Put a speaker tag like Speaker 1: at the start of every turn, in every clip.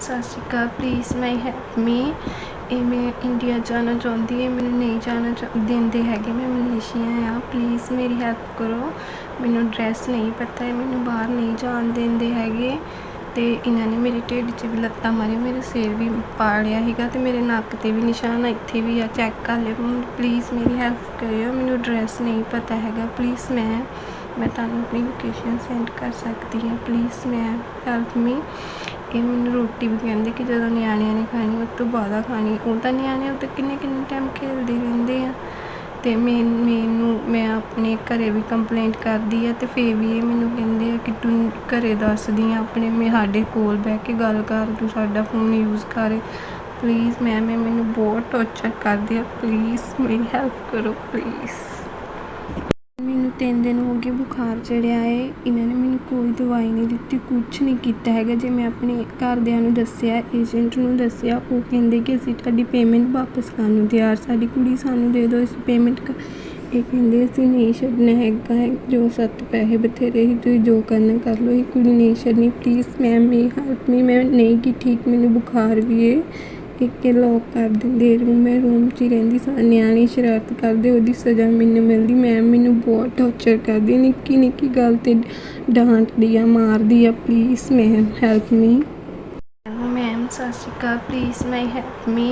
Speaker 1: ਸਤਿ ਸ਼੍ਰੀ ਅਕਾਲ please my help me ਇਹ ਮੈਂ ਇੰਡੀਆ ਜਾਣਾ ਚਾਹੁੰਦੀ ਹੈ, ਮੈਨੂੰ ਨਹੀਂ ਜਾਣਾ ਚਾਹ- ਦਿੰਦੇ ਹੈਗੇ ਮੈਂ ਮਲੇਸ਼ੀਆ ਆ। ਪਲੀਜ਼ ਮੇਰੀ ਹੈਲਪ ਕਰੋ। ਮੈਨੂੰ ਡਰੈਸ ਨਹੀਂ ਪਤਾ ਹੈ, ਮੈਨੂੰ ਬਾਹਰ ਨਹੀਂ ਜਾਣ ਦਿੰਦੇ ਹੈਗੇ। ਤੇ ਇਹਨਾਂ ਨੇ ਮੇਰੇ ਢਿੱਡ 'ਚ ਵੀ ਲੱਤਾਂ ਮਾਰੀ ਮੇਰੇ ਸਿਰ ਵੀ ਪਾੜਿਆ ਹੈਗਾ ਤੇ ਮੇਰੇ ਨੱਕ ਤੇ ਵੀ ਨਿਸ਼ਾਨ ਆ, ਇੱਥੇ ਵੀ ਆ ਚੈੱਕ ਕਰ ਲਿਓ। ਪਲੀਜ਼ ਮੇਰੀ ਹੈਲਪ ਕਰਿਓ, ਮੈਨੂੰ ਡਰੈਸ ਨਹੀਂ ਪਤਾ ਹੈਗਾ। ਪਲੀਜ਼ ਮੈਂ ਮੈਂ ਤੁਹਾਨੂੰ ਆਪਣੀ ਲੋਕੇਸ਼ਨ ਸੈਂਡ ਕਰ ਸਕਦੀ ਹਾਂ। ਪਲੀਜ਼ ਮੈਂ ਹੈਲਪ ਮੀ ਇਹ ਮੈਨੂੰ ਰੋਟੀ ਵੀ ਕਹਿੰਦੇ ਕਿ ਜਦੋਂ ਨਿਆਣਿਆਂ ਨੇ ਖਾਣੀ, ਉਸ ਤੋਂ ਬਾਅਦ ਖਾਣੀ। ਉਹ ਤਾਂ ਨਿਆਣੇ ਉਹ ਤਾਂ ਕਿੰਨੇ ਕਿੰਨੇ ਟਾਈਮ ਖੇਡਦੇ ਰਹਿੰਦੇ ਆ। ਤੇ ਮੈਂ ਮੈਨੂੰ, ਮੈਂ ਆਪਣੇ ਘਰੇ ਵੀ ਕੰਪਲੇਂਟ ਕਰਦੀ ਆ ਤੇ ਫੇਰ ਵੀ ਇਹ ਮੈਨੂੰ ਕਹਿੰਦੇ ਆ ਕਿ ਤੂੰ ਘਰੇ ਦੱਸਦੀ ਆ ਆਪਣੇ, ਮੈਂ ਸਾਡੇ ਕੋਲ ਬਹਿ ਕੇ ਗੱਲ ਕਰ, ਤੂੰ ਸਾਡਾ ਫੋਨ ਯੂਜ਼ ਕਰ। ਪਲੀਜ਼ ਮੈਮ ਇਹ ਮੈਨੂੰ ਬਹੁਤ ਟੌਰਚਰ ਕਰਦੇ ਆ। ਪਲੀਜ਼ ਮੇਰੀ ਹੈਲਪ ਕਰੋ ਪਲੀਜ਼ ਮੈਨੂੰ ਤਿੰਨ ਦਿਨ ਹੋ ਗਏ ਬੁਖਾਰ ਚੜਿਆ ਏ। ਇਹਨਾਂ ਨੇ ਮੈਨੂੰ ਕੋਈ ਦਵਾਈ ਨਹੀਂ ਦਿੱਤੀ ਕੁਝ ਨਹੀਂ ਕੀਤਾ ਹੈਗਾ। ਜੇ ਮੈਂ ਆਪਣੇ ਘਰਦਿਆਂ ਨੂੰ ਦੱਸਿਆ, ਏਜੰਟ ਨੂੰ ਦੱਸਿਆ, ਉਹ ਕਹਿੰਦੇ ਕਿ ਅਸੀਂ ਤੁਹਾਡੀ ਪੇਮੈਂਟ ਵਾਪਸ ਕਰਨ ਨੂੰ ਤਿਆਰ। ਸਾਡੀ ਕੁੜੀ ਸਾਨੂੰ ਦੇ ਦਿਓ ਅਸੀਂ ਪੇਮੈਂਟ ਇਹ ਕਹਿੰਦੇ, ਅਸੀਂ ਨਹੀਂ ਛੱਡਣਾ ਹੈਗਾ, ਜੋ ਸੱਤ ਪੈਸੇ ਬਥੇਰੇ ਹੀ ਤੁਸੀਂ ਜੋ ਕਰਨਾ ਕਰ ਲਓ। ਇਹ ਕੁੜੀ ਨਹੀਂ ਛੱਡਣੀ please ma'am me help me ਮੈਂ ਨਹੀਂ ਕਿ ਠੀਕ, ਮੈਨੂੰ ਬੁਖਾਰ ਵੀ ਹੈ ਇੱਕ ਲੌਕ ਕਰ ਦਿੰਦੇ ਰੂਮ ਮੈਂ ਰੂਮ 'ਚ ਹੀ ਰਹਿੰਦੀ ਸਾਂ, ਨਿਆਣੇ ਸ਼ਰਾਰਤ ਕਰਦੇ, ਉਹਦੀ ਸਜ਼ਾ ਮੈਨੂੰ ਮਿਲਦੀ। ਮੈਮ ਮੈਨੂੰ ਬਹੁਤ ਟੋਰਚਰ ਕਰਦੀ, ਨਿੱਕੀ ਨਿੱਕੀ ਗੱਲ ਤੇ ਡਾਂਟਦੀ ਆ, ਮਾਰਦੀ ਆ please ma'am help me ma'am ਸਤਿ ਸ਼੍ਰੀ ਅਕਾਲ ਪਲੀਜ਼ ਮਾਈ ਹੈਲਪ ਮੀ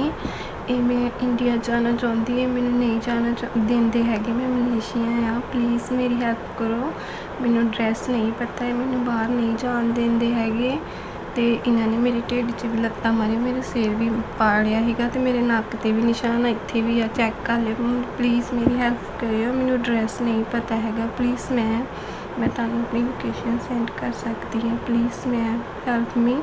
Speaker 1: ਇਹ ਮੈਂ ਇੰਡੀਆ ਜਾਣਾ ਚਾਹੁੰਦੀ ਹੈ, ਮੈਨੂੰ ਨਹੀਂ ਜਾਣਾ ਚਾਹ- ਦਿੰਦੇ ਹੈਗੇ, ਮੈਂ ਮਲੇਸ਼ੀਆ ਆ ਪਲੀਜ਼ ਮੇਰੀ ਹੈਲਪ ਕਰੋ। ਮੈਨੂੰ ਡਰੈਸ ਨਹੀਂ ਪਤਾ ਹੈ, ਮੈਨੂੰ ਬਾਹਰ ਨਹੀਂ ਜਾਣ ਦਿੰਦੇ ਹੈਗੇ। ਤੇ ਇਹਨਾਂ ਨੇ ਮੇਰੇ ਢਿੱਡ 'ਚ ਵੀ ਲੱਤਾਂ ਮਾਰੀ ਮੇਰੇ ਸਿਰ ਵੀ ਪਾੜਿਆ ਹੈਗਾ ਤੇ ਮੇਰੇ ਨੱਕ ਤੇ ਵੀ ਨਿਸ਼ਾਨ ਆ, ਇੱਥੇ ਵੀ ਆ, ਚੈੱਕ ਕਰ ਲਿਓ। ਪਲੀਜ਼ ਮੇਰੀ ਹੈਲਪ ਕਰਿਓ, ਮੈਨੂੰ ਐਡਰੈਸ ਨਹੀਂ ਪਤਾ ਹੈਗਾ। ਪਲੀਜ਼ ਮੈਂ ਮੈਂ ਤੁਹਾਨੂੰ ਆਪਣੀ ਲੋਕੇਸ਼ਨ ਸੈਂਡ ਕਰ ਸਕਦੀ ਹਾਂ। ਪਲੀਜ਼ ਮੈਂ ਹੈਲਪ ਮੀ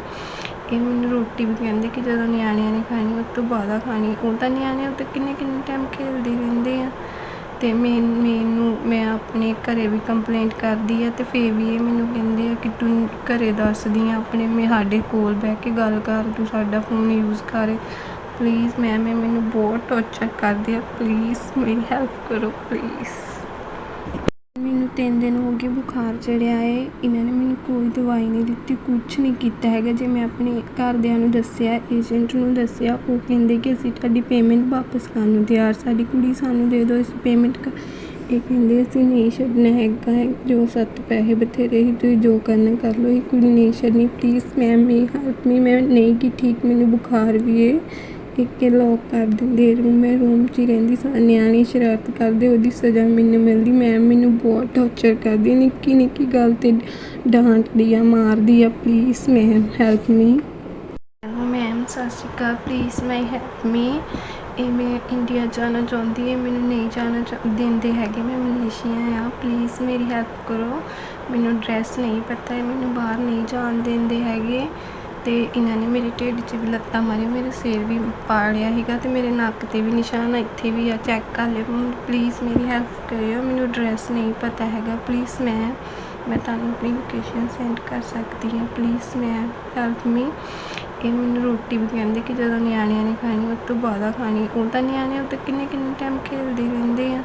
Speaker 1: ਇਹ ਮੈਨੂੰ ਰੋਟੀ ਵੀ ਕਹਿੰਦੇ ਕਿ ਜਦੋਂ ਨਿਆਣਿਆਂ ਨੇ ਖਾਣੀ ਉਸ ਤੋਂ ਬਾਅਦ ਖਾਣੀ। ਉਹ ਤਾਂ ਨਿਆਣੇ ਉਹ ਤਾਂ ਕਿੰਨੇ ਕਿੰਨੇ ਟਾਈਮ ਖੇਡਦੇ ਰਹਿੰਦੇ ਆ। ਤੇ ਮੈਂ, ਮੈਨੂੰ, ਮੈਂ ਆਪਣੇ ਘਰੇ ਵੀ ਕੰਪਲੇਂਟ ਕਰਦੀ ਆ ਤੇ ਫੇਰ ਵੀ ਇਹ ਮੈਨੂੰ ਕਹਿੰਦੇ ਆ ਕਿ ਤੂੰ ਘਰੇ ਦੱਸਦੀ ਹਾਂ ਆਪਣੇ ਮੈਂ ਸਾਡੇ ਕੋਲ ਬਹਿ ਕੇ ਗੱਲ ਕਰ, ਤੂੰ ਸਾਡਾ ਫੋਨ ਯੂਜ਼ ਕਰ। ਪਲੀਜ਼ ਮੈਮ ਇਹ ਮੈਨੂੰ ਬਹੁਤ ਟੌਰਚਰ ਕਰਦੇ ਆ। ਪਲੀਜ਼ ਮੇਰੀ ਹੈਲਪ ਕਰੋ ਪਲੀਜ਼ ਮੈਨੂੰ ਤਿੰਨ ਦਿਨ ਹੋ ਗਏ ਬੁਖਾਰ ਚੜਿਆ ਏ। ਇਹਨਾਂ ਨੇ ਮੈਨੂੰ ਕੋਈ ਦਵਾਈ ਨਹੀਂ ਦਿੱਤੀ ਕੁਝ ਨਹੀਂ ਕੀਤਾ ਹੈਗਾ। ਜੇ ਮੈਂ ਆਪਣੇ ਘਰਦਿਆਂ ਨੂੰ ਦੱਸਿਆ ਏਜੰਟ ਨੂੰ ਦੱਸਿਆ, ਉਹ ਕਹਿੰਦੇ ਕਿ ਅਸੀਂ ਤੁਹਾਡੀ ਪੇਮੈਂਟ ਵਾਪਸ ਕਰਨ ਨੂੰ ਤਿਆਰ ਸਾਡੀ ਕੁੜੀ ਸਾਨੂੰ ਦੇ ਦਿਓ, ਅਸੀਂ ਪੇਮੈਂਟ ਇਹ ਕਹਿੰਦੇ ਅਸੀਂ ਨਹੀਂ ਛੱਡਣਾ ਹੈਗਾ ਹੈ ਜੋ ਸੱਤ ਪੈਸੇ ਬਥੇਰੇ ਹੀ ਤੁਸੀਂ ਜੋ ਕਰਨਾ ਕਰ ਲਓ। ਇਹ ਕੁੜੀ ਨਹੀਂ ਛੱਡਣੀ ਪਲੀਜ਼ ਮੈਮ ਮੇਰੀ ਹੈਲਪ ਮੀ ਮੈਂ ਨਹੀਂ ਕਿ ਠੀਕ, ਮੈਨੂੰ ਬੁਖਾਰ ਵੀ ਹੈ ਇੱਕ ਲੋਕ ਕਰ ਦਿੰਦੇ ਰੂਮ ਮੈਂ ਰੂਮ 'ਚ ਹੀ ਰਹਿੰਦੀ ਸਾਂ। ਨਿਆਣੇ ਸ਼ਰਾਰਤ ਕਰਦੇ, ਉਹਦੀ ਸਜ਼ਾ ਮੈਨੂੰ ਮਿਲਦੀ। ਮੈਮ ਮੈਨੂੰ ਬਹੁਤ ਟੌਰਚਰ ਕਰਦੀ, ਨਿੱਕੀ ਨਿੱਕੀ ਗੱਲ ਤੇ ਡਾਂਟਦੀ ਆ, ਮਾਰਦੀ ਆ please ma'am help me ma'am ਸਤਿ ਸ਼੍ਰੀ ਅਕਾਲ ਪਲੀਜ਼ ਮਾਈ ਹੈਲਪ ਮੀ ਇਹ ਮੈਂ ਇੰਡੀਆ ਜਾਣਾ ਚਾਹੁੰਦੀ ਹਾਂ, ਮੈਨੂੰ ਨਹੀਂ ਜਾਣਾ ਚਾਹ- ਦਿੰਦੇ ਹੈਗੇ ਮੈਂ ਮਲੇਸ਼ੀਆ ਆ ਪਲੀਜ਼ ਮੇਰੀ ਹੈਲਪ ਕਰੋ। ਮੈਨੂੰ ਡਰੈਸ ਨਹੀਂ ਪਤਾ ਹੈ, ਮੈਨੂੰ ਬਾਹਰ ਨਹੀਂ ਜਾਣ ਦਿੰਦੇ ਹੈਗੇ। ਤੇ ਇਹਨਾਂ ਨੇ ਮੇਰੇ ਢਿੱਡ 'ਚ ਵੀ ਲੱਤਾਂ ਮਾਰੀਆਂ, ਮੇਰੇ ਸਿਰ ਵੀ ਪਾੜਿਆ ਹੈਗਾ ਤੇ ਮੇਰੇ ਨੱਕ ਤੇ ਵੀ ਨਿਸ਼ਾਨ ਇੱਥੇ ਵੀ ਆ ਚੈੱਕ ਕਰ ਲਿਓ। ਪਲੀਜ਼ ਮੇਰੀ ਹੈਲਪ ਕਰਿਓ, ਮੈਨੂੰ ਡਰੈਸ ਨਹੀਂ ਪਤਾ ਹੈਗਾ। ਪਲੀਜ਼ ਮੈਂ ਮੈਂ ਤੁਹਾਨੂੰ ਆਪਣੀ ਲੋਕੇਸ਼ਨ ਸੈਂਡ ਕਰ ਸਕਦੀ ਹਾਂ। ਪਲੀਜ਼ ਮੈਂ ਹੈਲਪ ਮੀ ਇਹ ਮੈਨੂੰ ਰੋਟੀ ਵੀ ਕਹਿੰਦੇ ਕਿ ਜਦੋਂ ਨਿਆਣਿਆਂ ਨੇ ਖਾਣੀ, ਉਸ ਤੋਂ ਬਾਅਦ ਖਾਣੀ। ਉਹ ਤਾਂ ਨਿਆਣੇ ਉਹ ਤਾਂ ਕਿੰਨੇ ਕਿੰਨੇ ਟਾਈਮ ਖੇਡਦੇ ਰਹਿੰਦੇ ਆ।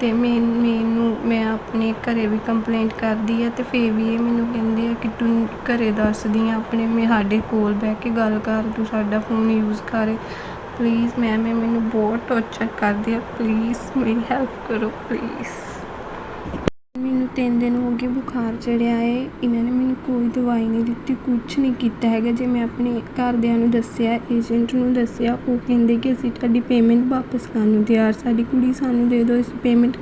Speaker 1: ਤੇ ਮੈਂ ਮੈਨੂੰ ਮੈਂ ਆਪਣੇ ਘਰੇ ਵੀ ਕੰਪਲੇਂਟ ਕਰਦੀ ਆ ਤੇ ਫੇਰ ਵੀ ਇਹ ਮੈਨੂੰ ਕਹਿੰਦੇ ਆ ਕਿ ਤੂੰ ਘਰੇ ਦੱਸਦੀ ਆ ਆਪਣੇ, ਮੈਂ ਸਾਡੇ ਕੋਲ ਬਹਿ ਕੇ ਗੱਲ ਕਰ, ਤੂੰ ਸਾਡਾ ਫੋਨ ਯੂਜ਼ ਕਰ। ਪਲੀਜ਼ ਮੈਮ ਇਹ ਮੈਨੂੰ ਬਹੁਤ ਟੌਰਚਰ ਕਰਦੇ ਆ। ਪਲੀਜ਼ ਮੇਰੀ ਹੈਲਪ ਕਰੋ ਪਲੀਜ਼ ਤਿੰਨ ਦਿਨ ਹੋ ਗਏ ਬੁਖਾਰ ਚੜਿਆ ਹੈ ਇਹਨਾਂ ਨੇ ਮੈਨੂੰ ਕੋਈ ਦਵਾਈ ਨਹੀਂ ਦਿੱਤੀ, ਕੁਛ ਨਹੀਂ ਕੀਤਾ ਹੈਗਾ। ਜੇ ਮੈਂ ਆਪਣੇ ਘਰਦਿਆਂ ਨੂੰ ਦੱਸਿਆ, ਏਜੰਟ ਨੂੰ ਦੱਸਿਆ, ਉਹ ਕਹਿੰਦੇ ਕਿ ਅਸੀਂ ਤੁਹਾਡੀ ਪੇਮੈਂਟ ਵਾਪਸ ਕਰਨ ਨੂੰ ਤਿਆਰ। ਸਾਡੀ ਕੁੜੀ ਸਾਨੂੰ ਦੇ ਦਿਓ ਅਸੀਂ ਪੇਮੈਂਟ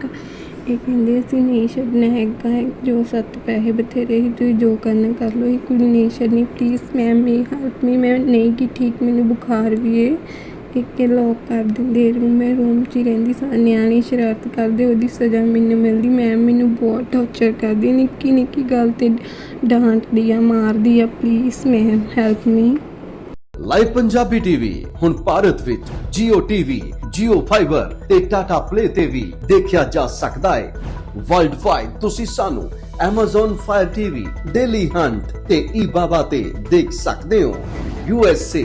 Speaker 1: ਇਹ ਕਹਿੰਦੇ, ਅਸੀਂ ਨਹੀਂ ਛੱਡਣਾ ਹੈਗਾ। ਹੈ ਜੋ ਸੱਤ ਪੈਸੇ ਬਥੇਰੇ ਹੀ ਤੁਸੀਂ ਜੋ ਕਰਨਾ ਕਰ ਲਓ। ਇਹ ਕੁੜੀ ਨਹੀਂ ਛੱਡਣੀ ਪਲੀਜ਼ ਮੈਮ ਮੇਰੀ ਹੈਲਪ ਮੀ ਮੈਂ ਨਹੀਂ ਕਿ ਠੀਕ, ਮੈਨੂੰ ਬੁਖਾਰ ਵੀ ਏ। ਇੱਕ ਕੇ ਲੋਕ ਕਰ ਦਿੰਦੇ। ਰੂਮ ਮੈਂ ਰੂਮ 'ਚ ਹੀ ਰਹਿੰਦੀ ਸਾਂ ਨਿਆਣੇ ਸ਼ਰਾਰਤ ਕਰਦੇ ਉਹਦੀ ਸਜ਼ਾ ਮੈਨੂੰ ਮਿਲਦੀ। ਮੈਮ ਮੈਨੂੰ ਬਹੁਤ ਟੌਰਚਰ ਕਰਦੀ। ਨਿੱਕੀ ਨਿੱਕੀ ਗੱਲ ਤੇ ਡਾਂਟਦੀ ਆ ਮਾਰਦੀ ਆ please ma'am help me
Speaker 2: live Punjabi TV ਹੁਣ ਭਾਰਤ ਵਿੱਚ Jio TV, Jio Fiber ਤੇ Tata Play ਤੇ ਵੀ ਦੇਖਿਆ ਜਾ ਸਕਦਾ ਹੈ। ਵਰਲਡ ਵਾਈਡ ਤੁਸੀਂ ਸਾਨੂੰ Amazon Fire TV, Daily Hunt ਤੇ eBaba ਤੇ ਦੇਖ ਸਕਦੇ ਹੋ। USA,